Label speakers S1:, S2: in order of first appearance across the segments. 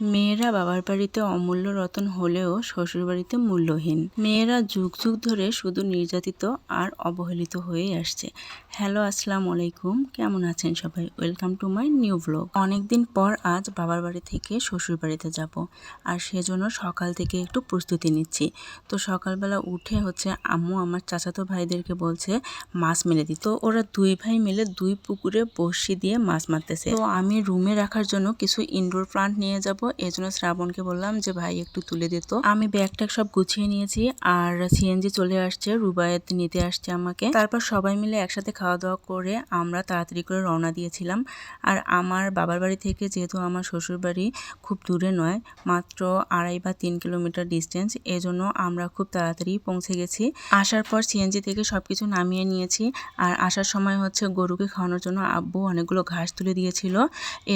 S1: মেয়েরা বাবার বাড়িতে অমূল্য রতন হলেও শ্বশুর বাড়িতে মূল্যহীন। মেয়েরা যুগ যুগ ধরে শুধু নির্যাতিত আর অবহেলিত হয়েই আসছে। হ্যালো, আসসালামু আলাইকুম। কেমন আছেন সবাই? Welcome to my new blog. অনেকদিন পর আজ বাবার বাড়ি থেকে শ্বশুর বাড়িতে যাব আর সেজন্য সকাল থেকে একটু প্রস্তুতি নিচ্ছি। তো সকালবেলা উঠে হচ্ছে আম্মু আমার চাচাতো ভাইদেরকে বলছে, মাছ মেরে দিত তো ওরা দুই ভাই মিলে দুই পুকুরে বড়শি দিয়ে মাছ মারতেছে। তো আমি রুমে রাখার জন্য কিছু ইনডোর প্লান্ট নিয়ে যাব এই জন্য শ্রাবণকে বললাম যে, ভাই, একটু তুলে দিত আমি ব্যাগ ট্যাগ সব গুছিয়ে নিয়েছি আর সিএনজি চলে আসছে, রুবায়ত নিতে আসছে আমাকে। তারপর সবাই মিলে একসাথে খাওয়া দাওয়া করে আমরা তাড়াতাড়ি করে রওনা দিয়েছিলাম। আর আমার বাবার বাড়ি থেকে যেহেতু আমার শ্বশুর বাড়ি খুব দূরে নয়, মাত্র আড়াই বা তিন কিলোমিটার ডিস্টেন্স এজন্য আমরা খুব তাড়াতাড়ি পৌঁছে গেছি। আসার পর সিএনজি থেকে সব কিছু নামিয়ে নিয়েছি। আর আসার সময় হচ্ছে গরুকে খাওয়ানোর জন্য আব্বু অনেকগুলো ঘাস তুলে দিয়েছিল।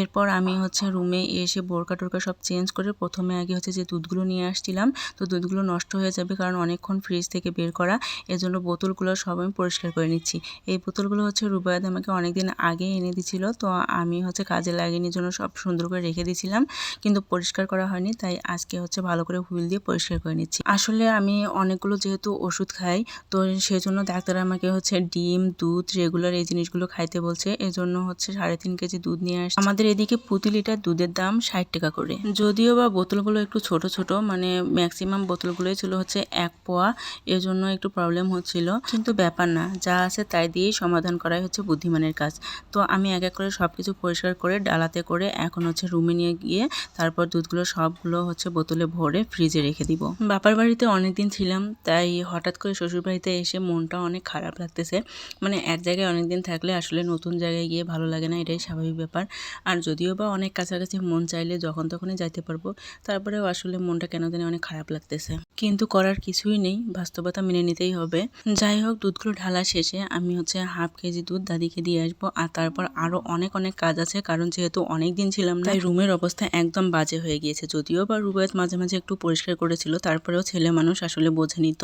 S1: এরপর আমি হচ্ছে রুমে এসে বোরকা টোরকা সব চেঞ্জ করে প্রথমে আগে হচ্ছে যে দুধগুলো নিয়ে আসছিলাম, তো দুধগুলো নষ্ট হয়ে যাবে কারণ অনেকক্ষণ ফ্রিজ থেকে বের করা, এজন্য বোতলগুলো সব আমি পরিষ্কার করে নিচ্ছি। এই বোতলগুলো হচ্ছে রুবায়দ আমাকে অনেকদিন আগে এনে দিছিল, তো আমি হচ্ছে কাজে লাগিয়ে জন্য সব সুন্দর করে রেখে দিয়েছিলাম কিন্তু পরিষ্কার করা হয়নি, তাই আজকে হচ্ছে ভালো করে হুইল দিয়ে পরিষ্কার করে নিচ্ছি। আসলে আমি অনেকগুলো যেহেতু ওষুধ খাই, তো সেজন্য ডাক্তার আমাকে হচ্ছে ডিম, দুধ রেগুলার এই জিনিসগুলো খাইতে বলছে, এজন্য হচ্ছে সাড়ে তিন কেজি দুধ নিয়ে আসছে। আমাদের এদিকে প্রতি লিটার দুধের দাম ষাট টাকা করে। যদিও বা বোতলগুলো একটু ছোট ছোট মানে ম্যাক্সিমাম বোতলগুলোই ছিল হচ্ছে এক পোয়া, এজন্য একটু প্রবলেম হচ্ছিল। কিন্তু ব্যাপার না, যা আছে তাই দিয়েই সমাধান করাই হচ্ছে বুদ্ধিমানের কাজ। তো আমি এক এক করে সব কিছু পরিষ্কার করে, ডালাতে করে এখন হচ্ছে রুমে নিয়ে গিয়ে তারপর দুধগুলো সবগুলো হচ্ছে বোতলে ভরে ফ্রিজে রেখে দিব। বাপার বাড়িতে অনেকদিন ছিলাম, তাই হঠাৎ করে শ্বশুর বাড়িতে এসে মনটা অনেক খারাপ লাগতেছে। মানে এক জায়গায় অনেক দিন থাকলে আসলে নতুন জায়গায় গিয়ে ভালো লাগে না, এটাই স্বাভাবিক ব্যাপার। আর যদিও বা অনেক কাছাকাছি মন চাইলে যখন তখনই যাইতে পারব। তারপরেও আসলে মনটা কেন জানি অনেক খারাপ লাগতেছে। কিন্তু করার কিছুই নেই, বাস্তবতা মেনে নিতেই হবে। যাই হোক, দুধগুলো ঢালা শেষে আমি হচ্ছে হাফ কেজি দুধ দাদিকে দিয়ে আসব। আর তারপর আরও অনেক অনেক কাজ আছে, কারণ যেহেতু অনেক দিন ছিলাম না রুমের অবস্থা একদম বাজে হয়ে গিয়েছে। যদিও বা রুবায়ত মাঝে মাঝে একটু পরিষ্কার করেছিল, তারপরেও ছেলে মানুষ আসলে বোঝে নিত।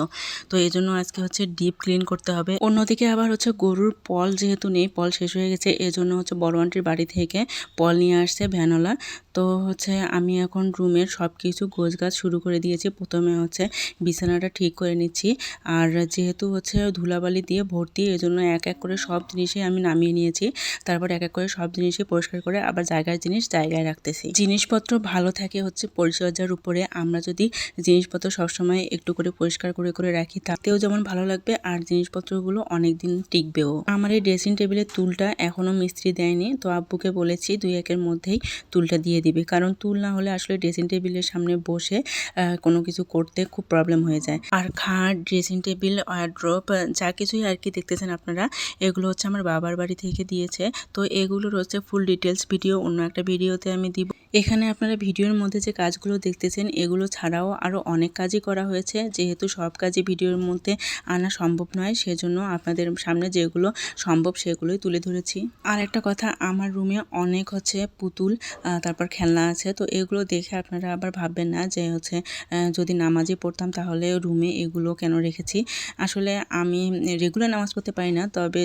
S1: তো এই জন্য আজকে হচ্ছে ডিপ ক্লিন করতে হবে। অন্যদিকে আবার হচ্ছে গরুর পল যেহেতু নেই, পল শেষ হয়ে গেছে। এজন্য হচ্ছে বড় আন্টির বাড়ি থেকে পল নিয়ে আসছে ভ্যানওয়ালা। তো হচ্ছে আমি এখন রুমের সব কিছু গোছ গাছ শুরু করে দিয়েছি। প্রথমে হচ্ছে বিছানাটা ঠিক করে নিচ্ছি। আর যেহেতু হচ্ছে ধুলাবালি দিয়ে ভর্তি এই জন্য এক এক করে সব জিনিসই আমি নামিয়ে নিয়েছি। তারপর এক এক করে সব জিনিসই পরিষ্কার করে আবার জায়গার জিনিস জায়গায় রাখতেছি। জিনিসপত্র ভালো থাকে হচ্ছে পরিচর্যার উপরে। আমরা যদি জিনিসপত্র সবসময় একটু করে পরিষ্কার করে করে রাখি, তাতেও যেমন ভালো লাগবে আর জিনিসপত্রগুলো অনেক দিন টিকবেও। আমার এই ড্রেসিং টেবিলের তুলটা এখনও মিস্ত্রি দেয়নি। তো আব্বুকে বলেছি দুই একের মধ্যেই তুলটা দিয়ে দিবে। কারণ তুল না হলে আসলে ড্রেসিং টেবিলের সামনে বসে কোনো কিছু করতে খুব প্রবলেম হয়ে যায়। আর খাট ড্রেসিং টেবিল আর ড্রপ যা কিছুই আর কি দেখতেছেন আপনারা, এগুলো হচ্ছে আমার বাবার বাড়ি থেকে দিয়েছে। তো এগুলোর হচ্ছে ফুল ডিটেলস ভিডিও অন্য একটা ভিডিওতে আমি দিব। এখানে আপনারা ভিডিওর মধ্যে যে কাজগুলো দেখতেছেন, এগুলো ছাড়াও আরও অনেক কাজই করা হয়েছে। যেহেতু সব কাজই ভিডিওর মধ্যে আনা সম্ভব নয়, সেজন্য আপনাদের সামনে যেগুলো সম্ভব সেগুলোই তুলে ধরেছি। আর একটা কথা, আমার রুমে অনেক হচ্ছে পুতুল তারপর খেলনা আছে। তো এগুলো দেখে আপনারা আবার ভাববেন না যে হচ্ছে যদি নামাজে পড়তাম তাহলে রুমে এগুলো কেন রেখেছি? আসলে আমি রেগুলার নামাজ পড়তে পারি না, তবে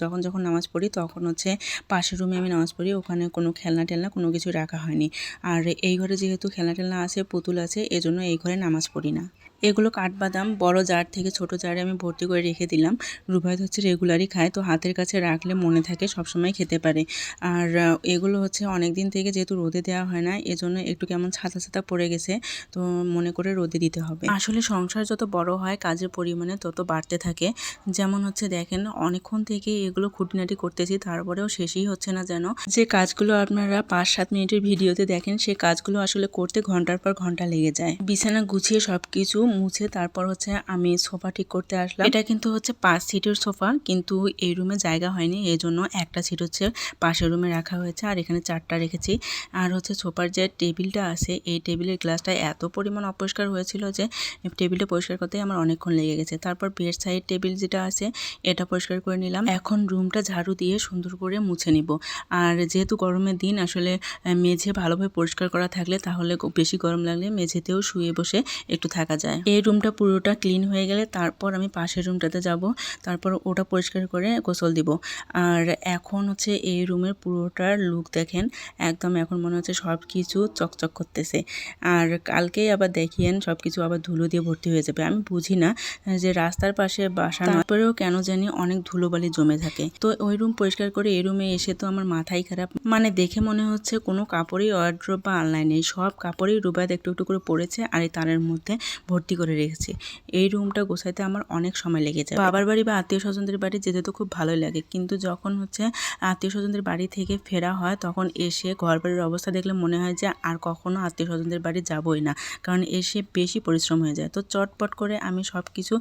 S1: যখন যখন নামাজ পড়ি তখন হচ্ছে পাশের রুমে আমি নামাজ পড়ি, ওখানে কোনো খেলনা টেলনা কোনো কিছু রাখা হয়নি। আর এই ঘরে যেহেতু খেলা টেলা আছে, পুতুল আছে, এজন্য এই ঘরে নামাজ পড়ি না। এগুলো কাঠবাদাম, বড় জার থেকে ছোট জারে আমি ভর্তি করে রেখে দিলাম। রুবায়ত হচ্ছে রেগুলারই খায়, তো হাতের কাছে রাখলে মনে থাকে সবসময় খেতে পারে। আর এগুলো হচ্ছে অনেক দিন থেকে যেহেতু রোদে দেওয়া হয় না, এজন্য একটু কেমন ছাতা ছাতা পড়ে গেছে, তো মনে করে রোদে দিতে হবে। আসলে সংসার যত বড় হয়, কাজের পরিমাণে তত বাড়তে থাকে। যেমন হচ্ছে দেখেন, অনেকক্ষণ থেকে এগুলো খুঁটিনাটি করতেছি, তারপরেও শেষই হচ্ছে না যেন। যে কাজগুলো আপনারা পাঁচ সাত মিনিটের ভিডিওতে দেখেন, সে কাজগুলো আসলে করতে ঘণ্টার পর ঘণ্টা লেগে যায়। বিছানা গুছিয়ে সব কিছু মুছে তারপর হচ্ছে আমি সোফা ঠিক করতে আসলাম। এটা কিন্তু হচ্ছে পাঁচ সিটের সোফা, কিন্তু এই রুমে জায়গা হয়নি এই জন্য একটা সিট হচ্ছে পাশের রুমে রাখা হয়েছে, আর এখানে চারটা রেখেছি। আর হচ্ছে সোফার যে টেবিলটা আছে, এই টেবিলের গ্লাসটা এত পরিমাণ অপরিষ্কার হয়েছিল যে, টেবিলটা পরিষ্কার করতে আমার অনেকক্ষণ লেগে গেছে। তারপর বেড সাইড টেবিল যেটা আছে, এটা পরিষ্কার করে নিলাম। এখন রুমটা ঝাড়ু দিয়ে সুন্দর করে মুছে নিব। আর যেহেতু গরমের দিন, আসলে, মেঝে ভালোভাবে পরিষ্কার করা থাকলে তাহলে বেশি গরম লাগলে মেঝেতেও শুয়ে বসে একটু থাকা যায়। যায়। এই রুমটা পুরোটা ক্লিন হয়ে গেলে তারপর আমি পাশের রুমটাতে যাব। তারপর ওটা পরিষ্কার করে গোসল দিব। আর এখন হচ্ছে এই রুমের পুরোটার লুক দেখেন। একদম এখন মনে হচ্ছে সব কিছু চকচক করতেছে। আর কালকেই আবার দেখিয়েন সব কিছু আবার ধুলো দিয়ে ভর্তি হয়ে যাবে। আমি বুঝি না যে রাস্তার পাশে বাসা তারপরেও কেন জানি অনেক ধুলোবালি জমে থাকে। তো ওই রুম পরিষ্কার করে এই রুমে এসে তো আমার মাথাই খারাপ। মানে দেখে মনে হচ্ছে কোনো কাপড়ই ওয়ার্ড্রোব বা আনলাইন সব কাপড়ই রুবাদ একটু একটু করে পড়েছে আর এই তারের মধ্যে ভর্তি করে রেখেছি। এই রুমটা গোছাইতে আমার অনেক সময় লেগে যায় বাবার বাড়ি বা আত্মীয় স্বজনদের বাড়ি যেতে তো খুব ভালোই লাগে। কিন্তু যখন হচ্ছে আত্মীয় স্বজনদের বাড়ি থেকে ফেরা হয়, তখন এসে ঘর বাড়ির অবস্থা দেখলে মনে হয় যে আর কখনো আত্মীয় স্বজনদের বাড়ি যাবই না। কারণ এসে বেশি পরিশ্রম হয়ে যায়। তো চটপট করে আমি সব কিছু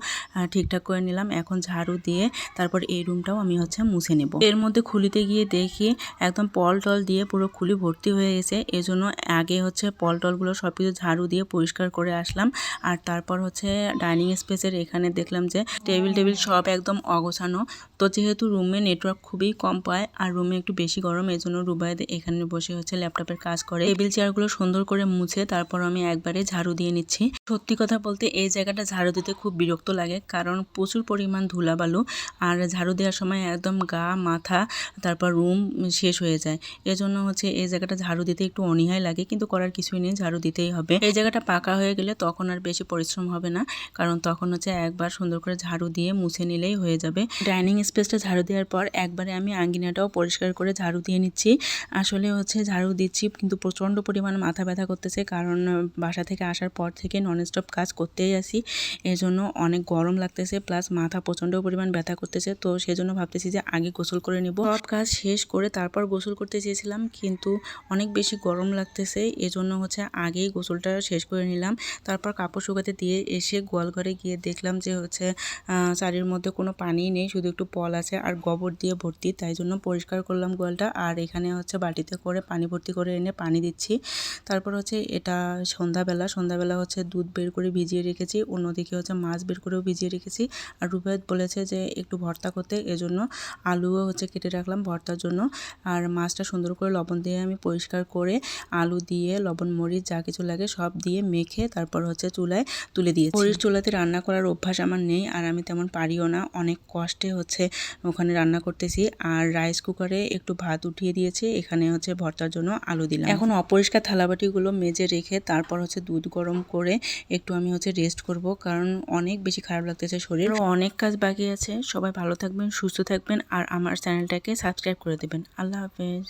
S1: ঠিকঠাক করে নিলাম। এখন ঝাড়ু দিয়ে তারপর এই রুমটাও আমি হচ্ছে মুছে নেব। এর মধ্যে খুলিতে গিয়ে দেখি একদম পল টল দিয়ে পুরো খুলি ভর্তি হয়ে গেছে। এজন্য আগে হচ্ছে পল টলগুলো সব কিছু ঝাড়ু দিয়ে পরিষ্কার করে আসলাম। আর তারপর হচ্ছে ডাইনিং স্পেসের এখানে দেখলাম যে টেবিল টেবিল সব একদম অগোছানো। তো যেহেতু রুমে নেটওয়ার্ক খুবই কম পায় আর রুমে একটু বেশি গরম এই জন্য রুবায়দ এখানে বসে হচ্ছে ল্যাপটপের কাজ করে। টেবিল চেয়ারগুলো সুন্দর করে মুছে তারপর আমি একবারে ঝাড়ু দিয়ে নিচ্ছি। সত্যি কথা বলতে এই জায়গাটা ঝাড়ু দিতে খুব বিরক্ত লাগে কারণ প্রচুর পরিমাণ ধুলাবালু আর ঝাড়ু দেওয়ার সময় একদম গা, মাথা, তারপর রুম শেষ হয়ে যায়। এজন্য হচ্ছে এই জায়গাটা ঝাড়ু দিতে একটু অনীহাই লাগে কিন্তু করার কিছুই নেই, ঝাড়ু দিতেই হবে। এই জায়গাটা পাকা হয়ে গেলে তখন আর বেশি পরিশ্রম হবে না। কারণ তখন হচ্ছে একবার সুন্দর করে ঝাড়ু দিয়ে মুছে নিলেই হয়ে যাবে। ডাইনিং স্পেসটা ঝাড়ু দেওয়ার পর একবারে আমি আঙ্গিনাটাও পরিষ্কার করে ঝাড়ু দিয়ে নিচ্ছি। আসলে হচ্ছে ঝাড়ু দিচ্ছি কিন্তু প্রচণ্ড পরিমাণ মাথা ব্যথা করতেছে। কারণ বাসা থেকে আসার পর থেকে ননস্টপ কাজ করতেই আসি এজন্য অনেক গরম লাগতেছে প্লাস মাথা প্রচণ্ড পরিমাণ ব্যথা করতেছে। তো সেজন্য ভাবতেছি যে আগে গোসল করে নিব। সব কাজ শেষ করে তারপর গোসল করতে চেয়েছিলাম কিন্তু অনেক বেশি গরম লাগতেছে। এজন্য হচ্ছে আগেই গোসলটা শেষ করে নিলাম। তারপর কাপড় শুকাতে দিয়ে এসে গোয়ালঘরে গিয়ে দেখলাম যে হচ্ছে চারির মধ্যে কোনো পানি নেই, শুধু একটু পল আছে আর গোবর দিয়ে ভর্তি, তাই জন্য পরিষ্কার করলাম গোয়ালটা। আর এখানে হচ্ছে বাটিতে করে পানি ভর্তি করে এনে পানি দিচ্ছি। তারপর হচ্ছে এটা সন্ধ্যাবেলা সন্ধ্যাবেলা হচ্ছে দুধ বের করে ভিজিয়ে রেখেছি, অন্যদিকে হচ্ছে মাছ বের করেও ভিজিয়ে রেখেছি। আর রুবায়ত বলেছে যে একটু ভর্তা করতে, এজন্য আলুও হচ্ছে কেটে রাখলাম ভর্তার জন্য। আর মাছটা সুন্দর করে লবণ দিয়ে আমি পরিষ্কার করে আলু দিয়ে, লবণ, মরিচ যা কিছু লাগে সব দিয়ে মেখে তারপর হচ্ছে চুলায় তুলে দিয়েছি। মরিচ চুলাতে রান্না করার অভ্যাস আমার নেই আর আমি তেমন পারিও না। অনেক কষ্টে হচ্ছে ওখানে রান্না করতেছি। আর রাইস কুকারে একটু ভাত উঠিয়ে দিয়েছি এখানে হচ্ছে ভর্তার জন্য আলু দিলাম। এখন অপরিষ্কার থালাবাটিগুলো মেজে রেখে তারপর হচ্ছে দুধ গরম করে একটু আমি হচ্ছে রেস্ট করব কারণ অনেক বেশি খারাপ লাগতেছে শরীর। অনেক কাজ বাকি আছে। সবাই ভালো থাকবেন সুস্থ থাকবেন আর আমার চ্যানেলটাকে সাবস্ক্রাইব করে দেবেন। আল্লাহ হাফেজ।